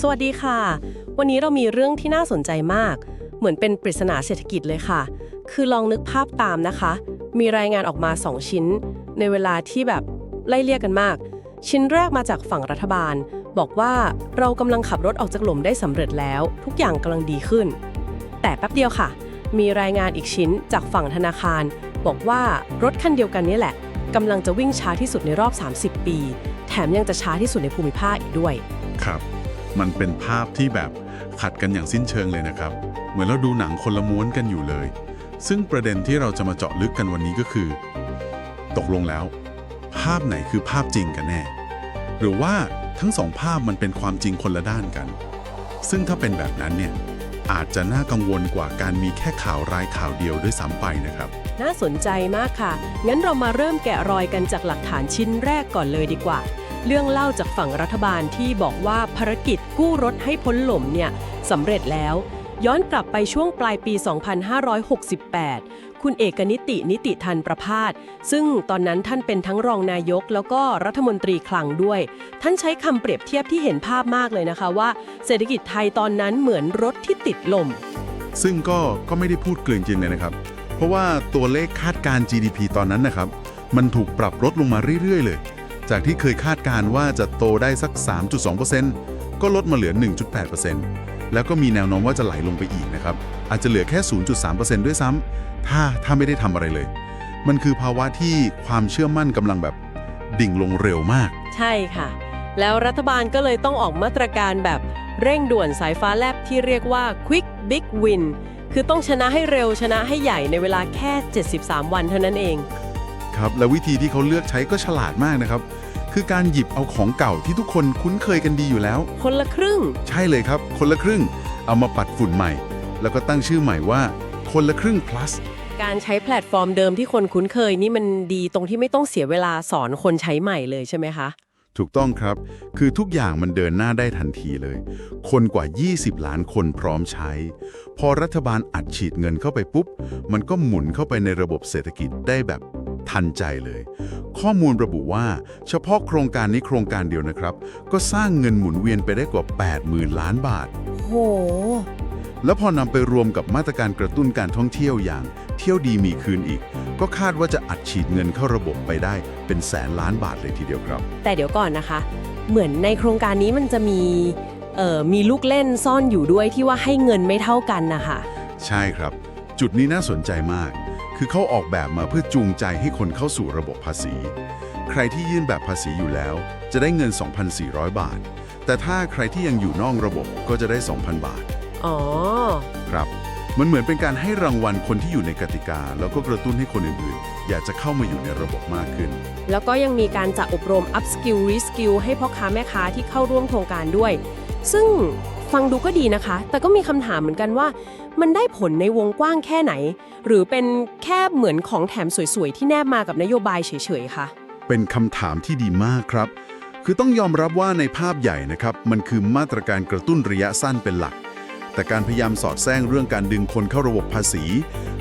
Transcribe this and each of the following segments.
สวัสดีค่ะ วันนี้เรามีเรื่องที่น่าสนใจมาก เหมือนเป็นปริศนาเศรษฐกิจเลยค่ะ คือลองนึกภาพตามนะคะ มีรายงานออกมา 2 ชิ้น ในเวลาที่แบบไล่เลี่ยกันมาก ชิ้นแรกมาจากฝั่งรัฐบาล บอกว่าเรากำลังขับรถออกจากหลุมได้สำเร็จแล้ว ทุกอย่างกำลังดีขึ้น แต่แป๊บเดียวค่ะ มีรายงานอีกชิ้นจากฝั่งธนาคาร บอกว่ารถคันเดียวกันนี้แหละกำลังจะวิ่งช้าที่สุดในรอบ 30 ปี แถมยังจะช้าที่สุดในภูมิภาคอีกด้วย ครับ มันเป็นภาพที่แบบขัดกันอย่างสิ้นเชิงเลยนะครับ เหมือนเราดูหนังคนละม้วนกันอยู่เลย ซึ่งประเด็นที่เราจะมาเจาะลึกกันวันนี้ก็คือ ตกลงแล้ว ภาพไหนคือภาพจริงกันแน่ หรือว่าทั้งสองภาพมันเป็นความจริงคนละด้านกัน ซึ่งถ้าเป็นแบบนั้นเนี่ยอาจจะน่ากังวลกว่าการมีแค่ข่าวรายข่าวเดียวด้วยซ้ำไปนะครับ น่าสนใจมากค่ะ งั้นเรามาเริ่มแกะรอยกันจากหลักฐานชิ้นแรกก่อนเลยดีกว่า เรื่องเล่าจากฝั่งรัฐบาลที่บอกว่าภารกิจกู้รถให้พ้นหล่มเนี่ยสำเร็จแล้ว ย้อนกลับไปช่วงปลายปี 2568 คุณเอกนิตินิติทันประพาสซึ่งตอนนั้นท่านเป็นทั้งรองนายกแล้วก็รัฐมนตรีคลังด้วย ท่านใช้คำเปรียบเทียบที่เห็นภาพมากเลยนะคะว่า เศรษฐกิจไทยตอนนั้นเหมือนรถที่ติดลม ซึ่งก็ก็ไม่ได้พูดเกลื่อนจริงเลยนะครับ เพราะว่าตัวเลขคาดการ GDP ตอนนั้นนะครับ มันถูกปรับลดลงมาเรื่อยๆ เลย จากที่เคยคาดการ์ว่าจะโตได้สัก 3.2%ก็ลดมาเหลือ 1.8%แล้วก็มีแนวโน้มว่าจะไหลลงไปอีกนะครับ อาจจะเหลือแค่ 0.3%ด้วยซ้ำถ้าถ้าไม่ได้ทำอะไรเลย มันคือภาวะที่ความเชื่อมั่นกำลังแบบดิ่งลงเร็วมาก ใช่ค่ะ แล้วรัฐบาลก็เลยต้องออกมาตรการแบบเร่งด่วนสายฟ้าแลบที่เรียกว่า Quick Big Win คือต้องชนะให้เร็วชนะให้ใหญ่ในเวลาแค่ 73 วันเท่านั้นเอง ครับ แล้ววิธีที่เขาเลือกใช้ก็ฉลาดมากนะครับ คือการหยิบเอาของเก่าที่ทุกคนคุ้นเคยกันดีอยู่แล้ว คนละครึ่ง ใช่เลยครับ คนละครึ่ง เอามาปัดฝุ่นใหม่ แล้วก็ตั้งชื่อใหม่ว่า คนละครึ่ง plus การใช้แพลตฟอร์มเดิมที่คนคุ้นเคยนี่มันดีตรงที่ไม่ต้องเสียเวลาสอนคนใช้ใหม่เลยใช่ไหมคะ ถูกต้องครับ คือทุกอย่างมันเดินหน้าได้ทันทีเลย คนกว่า 20 ล้านคนพร้อมใช้ พอรัฐบาลอัดฉีดเงินเข้าไปปุ๊บ มันก็หมุนเข้าไปในระบบเศรษฐกิจได้แบบ ทันใจเลย ข้อมูลระบุว่า เฉพาะโครงการนี้โครงการเดียวนะครับ ก็สร้างเงินหมุนเวียนไปได้กว่า 80,000 ล้านบาท โห แล้วพอนำไปรวมกับมาตรการกระตุ้นการท่องเที่ยวอย่าง เที่ยวดีมีคืนอีก ก็คาดว่าจะอัดฉีดเงินเข้าระบบไปได้เป็นแสนล้านบาทเลยทีเดียวครับ แต่เดี๋ยวก่อนนะคะ เหมือนในโครงการนี้มันจะมีเอ่อมีลูกเล่นซ่อนอยู่ด้วยที่ว่าให้เงินไม่เท่ากันนะคะ ใช่ครับ จุดนี้น่าสนใจมาก คือเขาออกแบบมาเพื่อจูงใจให้คนเข้าสู่ระบบภาษี ใครที่ยื่นแบบภาษีอยู่แล้ว จะได้เงิน 2,400 บาท แต่ถ้าใครที่ยังอยู่นอกระบบก็จะได้ 2,000 บาท อ๋อ ครับ มันเหมือนเป็นการให้รางวัลคนที่อยู่ในกติกา แล้วก็กระตุ้นให้คนอื่นๆ อยากจะเข้ามาอยู่ในระบบมากขึ้น แล้วก็ยังมีการจัดอบรม up skill re skill ให้พ่อค้าแม่ค้าที่เข้าร่วมโครงการด้วย ซึ่ง ฟังดูก็ดีนะคะ แต่ก็มีคำถามเหมือนกันว่า มันได้ผลในวงกว้างแค่ไหน หรือเป็นแค่เหมือนของแถมสวยๆ ที่แนบมากับนโยบายเฉยๆคะเป็นคำถามที่ดีมากครับ คือต้องยอมรับว่าในภาพใหญ่นะครับ มันคือมาตรการกระตุ้นระยะสั้นเป็นหลัก แต่การพยายามสอดแทรกเรื่องการดึงคนเข้าระบบภาษี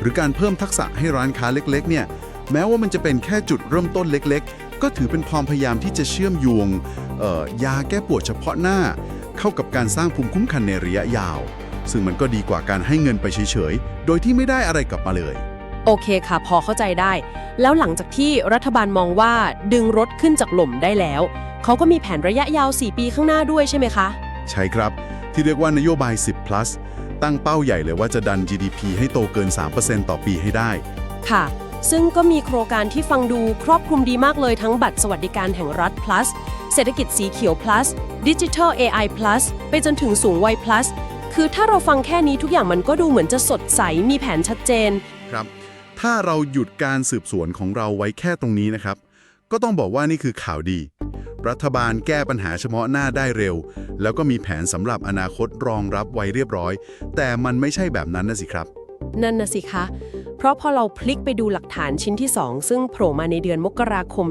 หรือการเพิ่มทักษะให้ร้านค้าเล็ก ๆ เนี่ย แม้ว่ามันจะเป็นแค่จุดเริ่มต้นเล็ก ๆ ก็ถือเป็นความพยายามที่จะเชื่อมโยงยาแก้ปวดเฉพาะหน้า เข้ากับการสร้างภูมิคุ้มกันในระยะยาว ซึ่งมันก็ดีกว่าการให้เงินไปเฉยๆ โดยที่ไม่ได้อะไรกลับมาเลย โอเคค่ะ พอเข้าใจได้ แล้วหลังจากที่รัฐบาลมองว่าดึงรถขึ้นจากหล่มได้แล้ว เขาก็มีแผนระยะยาว 4 ปีข้างหน้าด้วยใช่ไหมคะ ใช่ครับ ที่เรียกว่านโยบาย 10 plus ตั้งเป้าใหญ่เลยว่าจะดัน GDP ให้โตเกิน 3%ต่อปีให้ได้ ค่ะ ซึ่งก็มีโครงการที่ฟังดูครอบคลุมดีมากเลยทั้งบัตรสวัสดิการแห่งรัฐ plus เศรษฐกิจสีเขียว plus Digital AI plus ไปจนถึงสูงวัย plus คือถ้าเราฟังแค่นี้ทุกอย่างมันก็ดูเหมือนจะสดใสมีแผนชัดเจน ครับ ถ้าเราหยุดการสืบสวนของเราไว้แค่ตรงนี้นะครับ ก็ต้องบอกว่านี่คือข่าวดี รัฐบาลแก้ปัญหาเฉพาะหน้าได้เร็ว แล้วก็มีแผนสำหรับอนาคตรองรับไว้เรียบร้อย แต่มันไม่ใช่แบบนั้นนะสิครับ นั่นนะสิคะ เพราะพอเราพลิกไปดูหลักฐานชิ้นที่ 2 ซึ่งโผล่มาในเดือนมกราคม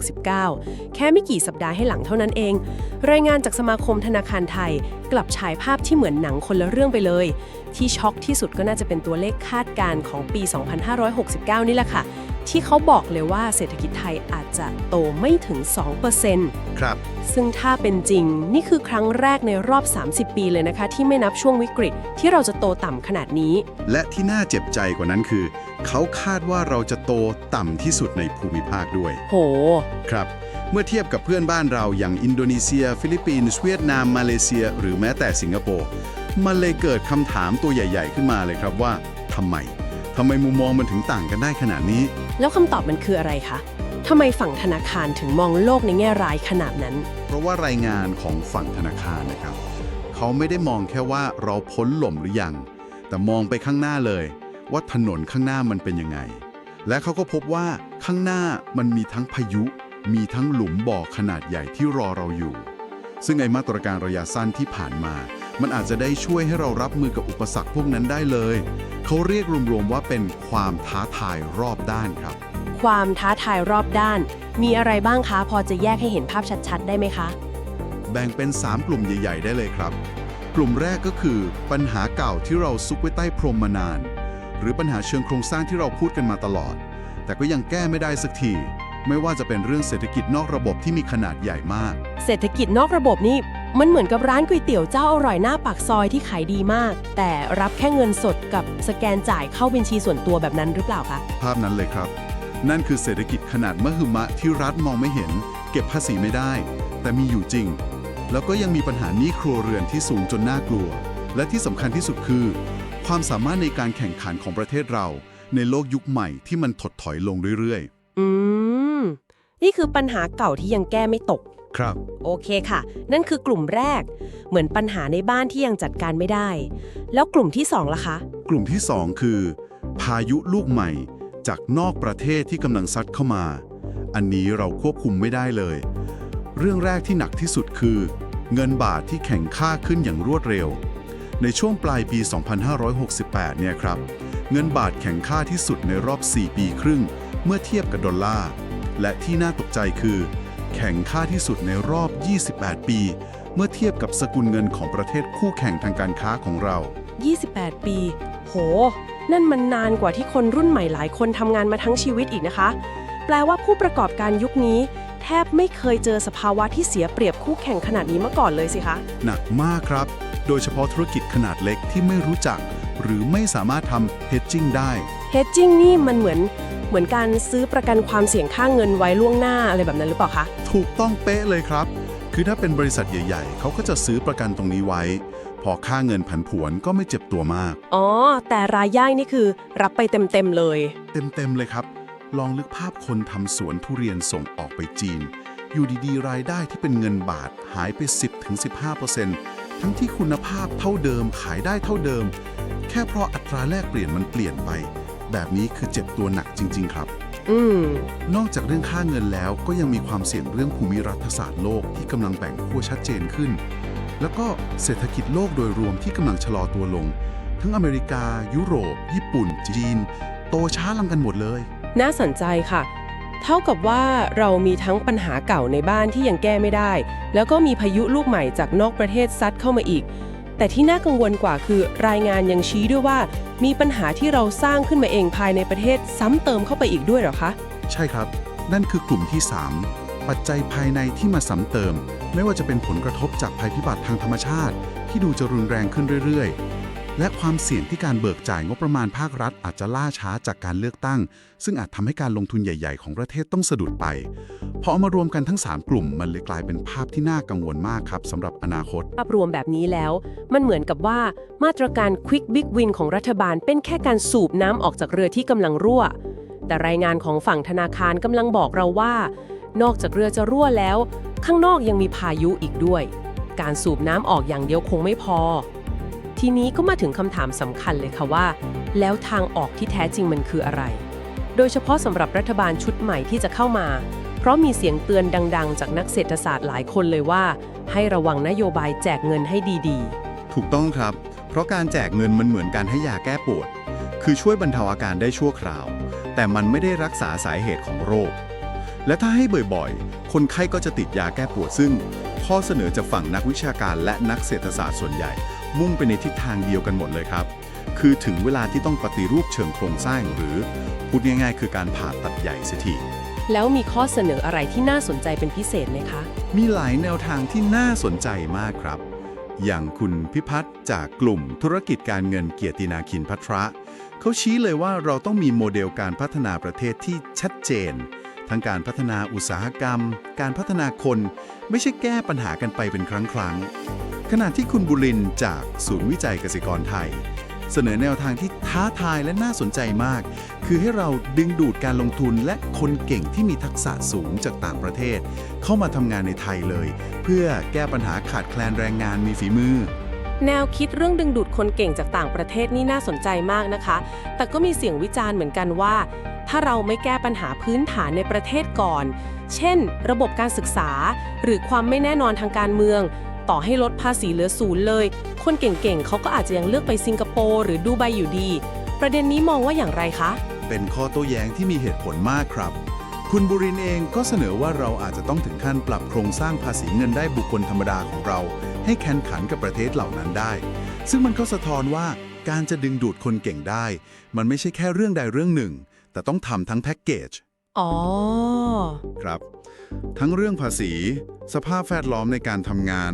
2569 แค่ไม่กี่สัปดาห์ให้หลังเท่านั้นเอง รายงานจากสมาคมธนาคารไทย กลับฉายภาพที่เหมือนหนังคนละเรื่องไปเลย ที่ช็อกที่สุดก็น่าจะเป็นตัวเลขคาดการณ์ของปี 2569 นี่แหละค่ะ ที่เขาบอกเลยว่าเศรษฐกิจไทยอาจจะโตไม่ถึง 2%ครับ ซึ่งถ้าเป็นจริงนี่คือครั้งแรกในรอบ 30 ปีเลยนะคะ ที่ไม่นับช่วงวิกฤตที่เราจะโตต่ำขนาดนี้ และที่น่าเจ็บใจกว่านั้นคือ เขาคาดว่าเราจะโตต่ำที่สุดในภูมิภาคด้วย โห ครับ เมื่อเทียบกับเพื่อนบ้านเราอย่างอินโดนีเซีย ฟิลิปปินส์เวียดนาม มาเลเซีย หรือแม้แต่สิงคโปร์มันเลยเกิดคำถามตัวใหญ่ ๆ ขึ้นมาเลยครับว่าทำไม ทำไมมุมมองมันถึงต่างกันได้ขนาดนี้ แล้วคำตอบมันคืออะไรคะทำไมฝั่งธนาคารถึงมองโลกในแง่ร้ายขนาดนั้น เพราะว่ารายงานของฝั่งธนาคารนะครับ เขาไม่ได้มองแค่ว่าเราพ้นหล่มหรือยัง แต่มองไปข้างหน้าเลย ว่าถนนข้างหน้ามันเป็นยังไง และเขาก็พบว่าข้างหน้ามันมีทั้งพายุ มีทั้งหลุมบ่อขนาดใหญ่ที่รอเราอยู่ ซึ่งไอมาตรการระยะสั้นที่ผ่านมา มันอาจจะได้ช่วยให้เรารับมือกับอุปสรรคพวกนั้นได้เลย เขาเรียกรวมๆว่าเป็นความท้าทายรอบด้านครับ ความท้าทายรอบด้าน มีอะไรบ้างคะ พอจะแยกให้เห็นภาพชัดๆ ได้ไหมคะ แบ่งเป็น 3 กลุ่มใหญ่ ๆ ได้เลยครับ กลุ่มแรกก็คือ ปัญหาเก่าที่เราซุกไว้ใต้พรมมานาน หรือปัญหาเชิงโครงสร้างที่เราพูดกันมาตลอด แต่ก็ยังแก้ไม่ได้สักทีไม่ว่าจะเป็นเรื่องเศรษฐกิจนอกระบบที่มีขนาดใหญ่มาก เศรษฐกิจนอกระบบนี่ มันเหมือนกับร้านก๋วยเตี๋ยวเจ้าอร่อยหน้าปากซอยที่ขายดีมาก แต่รับแค่เงินสดกับสแกนจ่ายเข้าบัญชีส่วนตัวแบบนั้นหรือเปล่าคะ ภาพนั้นเลยครับ นั่นคือเศรษฐกิจขนาดมหึมะที่รัฐมองไม่เห็น เก็บภาษีไม่ได้ แต่มีอยู่จริง แล้วก็ยังมีปัญหาหนี้ครัวเรือนที่สูงจนน่ากลัว และที่สำคัญที่สุดคือ ความสามารถในการแข่งขันของประเทศเรา ในโลกยุคใหม่ที่มันถดถอยลงเรื่อยอืม นี่คือปัญหาเก่าที่ยังแก้ไม่ตกๆ ครับ โอเคค่ะ นั่นคือกลุ่มแรก เหมือนปัญหาในบ้านที่ยังจัดการไม่ได้ แล้วกลุ่มที่สองล่ะคะ กลุ่มที่ 2 คือ พายุลูกใหม่ จากนอกประเทศที่กำลังซัดเข้ามา อันนี้เราควบคุมไม่ได้เลย เรื่องแรกที่หนักที่สุดคือ เงินบาทที่แข่งค่าขึ้นอย่างรวดเร็ว ในช่วงปลายปี 2568 เนี่ยครับ เงินบาทแข่งค่าที่สุดในรอบ 4 ปีครึ่ง เมื่อเทียบกับดอลลาร์ และที่น่าตกใจคือ แข่งค่าที่สุดในรอบ 28 ปี เมื่อเทียบกับสกุลเงินของประเทศคู่แข่งทางการค้าของเรา 28 ปี โห นั่นมันนานกว่าที่คนรุ่นใหม่หลายคนทำงานมาทั้งชีวิตอีกนะคะ แปลว่าผู้ประกอบการยุคนี้ แทบไม่เคยเจอสภาวะที่เสียเปรียบคู่แข่งขนาดนี้มาก่อนเลยสิคะ หนักมากครับ โดยเฉพาะธุรกิจขนาดเล็กที่ไม่รู้จัก หรือไม่สามารถทำ hedging ได้ hedging นี่มันเหมือน เหมือนการซื้อประกันความเสี่ยงค่าเงินไว้ล่วงหน้าอะไรแบบนั้นหรือเปล่าคะ ถูกต้องเป๊ะเลยครับ คือถ้าเป็นบริษัทใหญ่ ๆ เขาก็จะซื้อประกันตรงนี้ไว้ พอค่าเงินผันผวนก็ไม่เจ็บตัวมาก อ๋อ แต่รายย่อยนี่คือรับไปเต็มๆเลย เต็มๆเลยครับ ลองนึกภาพคนทำสวนทุเรียนส่งออกไปจีน อยู่ดีๆ รายได้ที่เป็นเงินบาทหายไป 10-15%ทั้งที่คุณภาพเท่าเดิมขายได้เท่าเดิม แค่เพราะอัตราแลกเปลี่ยนมันเปลี่ยนไป แบบนี้คือเจ็บตัวหนักจริง ๆ ครับ อืม นอกจากเรื่องค่าเงินแล้วก็ยังมีความเสี่ยงเรื่องภูมิรัฐศาสตร์โลกที่กำลังแบ่งขั้วชัดเจนขึ้น แล้วก็เศรษฐกิจโลกโดยรวมที่กำลังชะลอตัวลง ทั้งอเมริกา ยุโรป ญี่ปุ่น จีน โตช้าลังกันหมดเลย น่าสนใจค่ะ เท่ากับว่าเรามีทั้งปัญหาเก่าในบ้านที่ยังแก้ไม่ได้ แล้วก็มีพายุลูกใหม่จากนอกประเทศซัดเข้ามาอีก แต่ที่น่ากังวลกว่าคือรายงานยังชี้ด้วยว่า มีปัญหาที่เราสร้างขึ้นมาเองภายในประเทศซ้ำเติมเข้าไปอีกด้วยหรอคะ ใช่ครับ นั่นคือกลุ่มที่ 3 ปัจจัยภายในที่มาซ้ำเติม ไม่ว่าจะเป็นผลกระทบจากภัยพิบัติทางธรรมชาติ ที่ดูจะรุนแรงขึ้นเรื่อย และความเสี่ยงที่การเบิกจ่ายงบประมาณภาครัฐ อาจจะล่าช้าจากการเลือกตั้ง ซึ่งอาจทำให้การลงทุนใหญ่ ๆ ของประเทศต้องสะดุดไปพอเอามารวมกันทั้ง 3 กลุ่ม มันเลยกลายเป็นภาพที่น่ากังวลมากครับสำหรับอนาคต ภาพรวมแบบนี้แล้ว มันเหมือนกับว่ามาตรการ Quick Big Win ของรัฐบาลเป็นแค่การสูบน้ำออกจากเรือที่กำลังรั่ว แต่รายงานของฝั่งธนาคารกำลังบอกเราว่า นอกจากเรือจะรั่วแล้ว ข้างนอกยังมีพายุอีกด้วย การสูบน้ำออกอย่างเดียวคงไม่พอ ทีนี้ก็มาถึงคำถามสำคัญเลยค่ะว่า แล้วทางออกที่แท้จริงมันคืออะไร โดยเฉพาะสำหรับรัฐบาลชุดใหม่ที่จะเข้ามา เพราะมีเสียงเตือนดัง ๆ จากนักเศรษฐศาสตร์หลายคนเลยว่า ให้ระวังนโยบายแจกเงินให้ดีๆ ถูกต้องครับ เพราะการแจกเงินมันเหมือนการให้ยาแก้ปวด คือช่วยบรรเทาอาการได้ชั่วคราว แต่มันไม่ได้รักษาสาเหตุของโรค และถ้าให้บ่อยๆ คนไข้ก็จะติดยาแก้ปวดซึ่ง ข้อเสนอจากฝั่งนักวิชาการและนักเศรษฐศาสตร์ส่วนใหญ่ มุ่งไปในทิศทางเดียวกันหมดเลยครับ คือถึงเวลาที่ต้องปฏิรูปเชิงโครงสร้างหรือ พูดง่ายๆ คือการผ่าตัดใหญ่เสียทีแล้วมีข้อเสนออะไรที่น่าสนใจเป็นพิเศษไหมคะ มีหลายแนวทางที่น่าสนใจมากครับ อย่างคุณพิพัฒน์จากกลุ่มธุรกิจการเงินเกียรตินาคินพัทระ เขาชี้เลยว่าเราต้องมีโมเดลการพัฒนาประเทศที่ชัดเจน ทั้งการพัฒนาอุตสาหกรรม การพัฒนาคน ไม่ใช่แก้ปัญหากันไปเป็นครั้งครั้งขณะที่คุณบุรินจากศูนย์วิจัยเกษตรกรไทย เสนอแนวทางที่ท้าทายและน่าสนใจมาก คือให้เราดึงดูดการลงทุนและคนเก่งที่มีทักษะสูงจากต่างประเทศ เข้ามาทำงานในไทยเลย เพื่อแก้ปัญหาขาดแคลนแรงงานมีฝีมือ แนวคิดเรื่องดึงดูดคนเก่งจากต่างประเทศนี่น่าสนใจมากนะคะ แต่ก็มีเสียงวิจารณ์เหมือนกันว่า ถ้าเราไม่แก้ปัญหาพื้นฐานในประเทศก่อน เช่น ระบบการศึกษา หรือความไม่แน่นอนทางการเมือง ต่อให้ลดภาษีเหลือศูนย์เลย คนเก่งๆเขาก็อาจจะยังเลือกไปสิงคโปร์หรือดูไบอยู่ดี ประเด็นนี้มองว่าอย่างไรคะ เป็นข้อโต้แย้งที่มีเหตุผลมากครับคุณบุรินทร์เองก็เสนอว่าเราอาจจะต้องถึงขั้นปรับโครงสร้างภาษีเงินได้บุคคลธรรมดาของเรา ให้แข่งขันกับประเทศเหล่านั้นได้ ซึ่งมันก็สะท้อนว่าการจะดึงดูดคนเก่งได้ มันไม่ใช่แค่เรื่องใดเรื่องหนึ่ง แต่ต้องทำทั้งแพ็กเกจ อ๋อ ครับ ทั้งเรื่องภาษี สภาพแวดล้อมในการทำงาน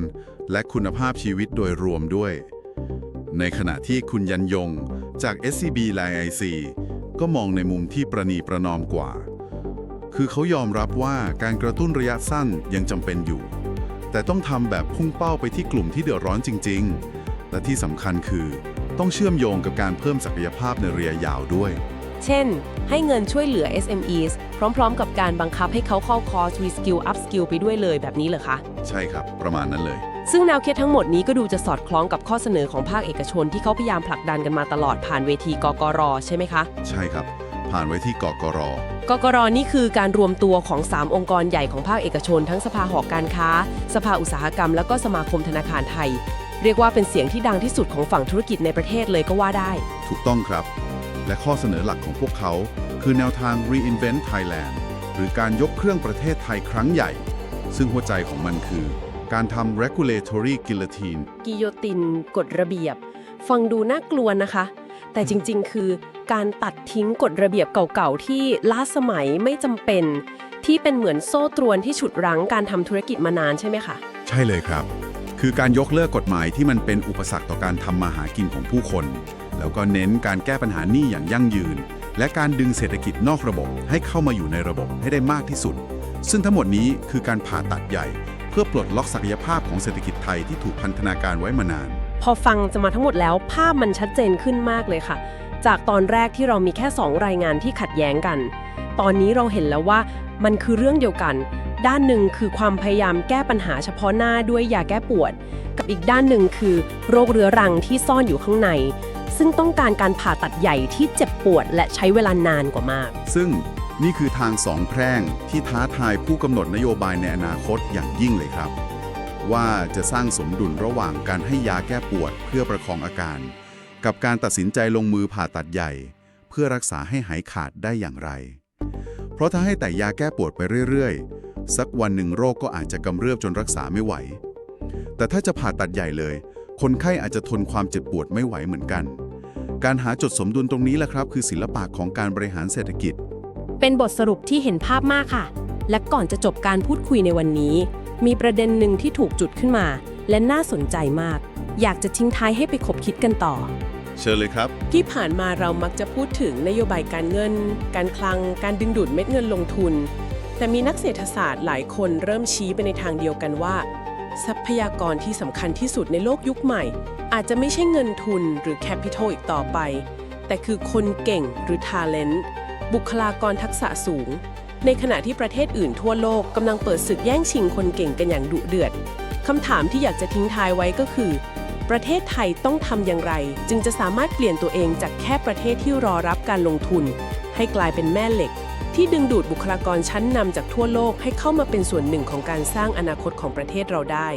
และคุณภาพชีวิตโดยรวมด้วย ในขณะที่คุณยันยงจาก SCB และ IC ก็มองในมุมที่ประนีประนอมกว่า คือเขายอมรับว่าการกระตุ้นระยะสั้นยังจำเป็นอยู่ แต่ต้องทำแบบพุ่งเป้าไปที่กลุ่มที่เดือดร้อนจริง ๆ และที่สำคัญคือต้องเชื่อมโยงกับการเพิ่มศักยภาพในระยะยาวด้วย เช่น ให้เงินช่วยเหลือ SMEs พร้อมๆ กับการบังคับให้เขาเข้าคอร์ส Reskill Upskill ไปด้วยเลยแบบนี้เหรอคะ ใช่ครับ ประมาณนั้นเลย ซึ่งแนวคิดทั้งหมดนี้ก็ดูจะสอดคล้องกับข้อเสนอของภาคเอกชนที่เขาพยายามผลักดันกันมาตลอดผ่านเวทีกกรใช่ไหมคะ ใช่ครับผ่านไว้ที่กกรกกรนี่คือการรวมตัวของ 3 องค์กรใหญ่ของภาคเอกชน ทั้งสภาหอการค้า สภาอุตสาหกรรม แล้วก็สมาคมธนาคารไทย เรียกว่าเป็นเสียงที่ดังที่สุดของฝั่งธุรกิจในประเทศเลยก็ว่าได้ ถูกต้องครับ และข้อเสนอหลักของพวกเขา คือแนวทาง Reinvent Thailand หรือการยกเครื่องประเทศไทยครั้งใหญ่ ซึ่งหัวใจของมันคือ การทำ regulatory guillotine กิโยตินกฎระเบียบ ฟังดูน่ากลัวนะคะ แต่จริงๆ คือ การตัดทิ้งกฎระเบียบเก่าๆ ที่ล้าสมัยไม่จำเป็น ที่เป็นเหมือนโซ่ตรวนที่ฉุดรั้งการทำธุรกิจมานานใช่ไหมคะ ใช่เลยครับ คือการยกเลิกกฎหมายที่มันเป็นอุปสรรคต่อการทำมาหากินของผู้คน แล้วก็เน้นการแก้ปัญหาหนี้อย่างยั่งยืน และการดึงเศรษฐกิจนอกระบบให้เข้ามาอยู่ในระบบให้ได้มากที่สุด ซึ่งทั้งหมดนี้คือการผ่าตัดใหญ่ เพื่อปลดล็อกศักยภาพของเศรษฐกิจไทยที่ถูกพันธนาการไว้มานาน พอฟังจะมาทั้งหมดแล้วภาพมันชัดเจนขึ้นมากเลยค่ะ จากตอนแรกที่เรามีแค่ 2 รายงานที่ขัดแย้งกัน ตอนนี้เราเห็นแล้วว่ามันคือเรื่องเดียวกัน ด้านหนึ่งคือความพยายามแก้ปัญหาเฉพาะหน้าด้วยยาแก้ปวด กับอีกด้านหนึ่งคือ โรคเรื้อรังที่ซ่อนอยู่ข้างใน ซึ่งต้องการการผ่าตัดใหญ่ที่เจ็บปวด และใช้เวลานานกว่ามาก ซึ่งนี่คือทางสองแพร่งที่ท้าทายผู้กำหนดนโยบายในอนาคตอย่างยิ่งเลยครับ ว่าจะสร้างสมดุลระหว่างการให้ยาแก้ปวดเพื่อประคองอาการ กับการตัดสินใจลงมือผ่าตัดใหญ่ เพื่อรักษาให้หายขาดได้อย่างไร เพราะถ้าให้แต่ยาแก้ปวดไปเรื่อยๆ สักวันหนึ่งโรคก็อาจจะกำเริบจนรักษาไม่ไหว แต่ถ้าจะผ่าตัดใหญ่เลย คนไข้อาจจะทนความเจ็บปวดไม่ไหวเหมือนกัน การหาจุดสมดุลตรงนี้แหละครับ คือศิลปะของการบริหารเศรษฐกิจ เป็นบทสรุปที่เห็นภาพมากค่ะ และก่อนจะจบการพูดคุยในวันนี้ มีประเด็นหนึ่งที่ถูกจุดขึ้นมา และน่าสนใจมาก อยากจะทิ้งท้ายให้ไปคบคิดกันต่อ เชิญเลยครับ ที่ผ่านมาเรามักจะพูดถึงนโยบายการเงิน การคลัง การดึงดูดเม็ดเงินลงทุน แต่มีนักเศรษฐศาสตร์หลายคนเริ่มชี้ไปในทางเดียวกันว่า ทรัพยากรที่สำคัญที่สุดในโลกยุคใหม่ อาจจะไม่ใช่เงินทุนหรือแคปิตอลอีกต่อไป แต่คือคนเก่งหรือ Talent บุคลากรทักษะสูง ในขณะที่ประเทศอื่นทั่วโลกกำลังเปิดศึกแย่งชิงคนเก่งกันอย่างดุเดือดคำถามที่อยากจะทิ้งท้ายไว้ก็คือ ประเทศไทยต้องทำอย่างไร จึงจะสามารถเปลี่ยนตัวเองจากแค่ประเทศที่รอรับการลงทุน ให้กลายเป็นแม่เหล็ก ที่ดึงดูดบุคลากรชั้นนำจากทั่วโลกให้เข้ามาเป็นส่วนหนึ่งของการสร้างอนาคตของประเทศเราได้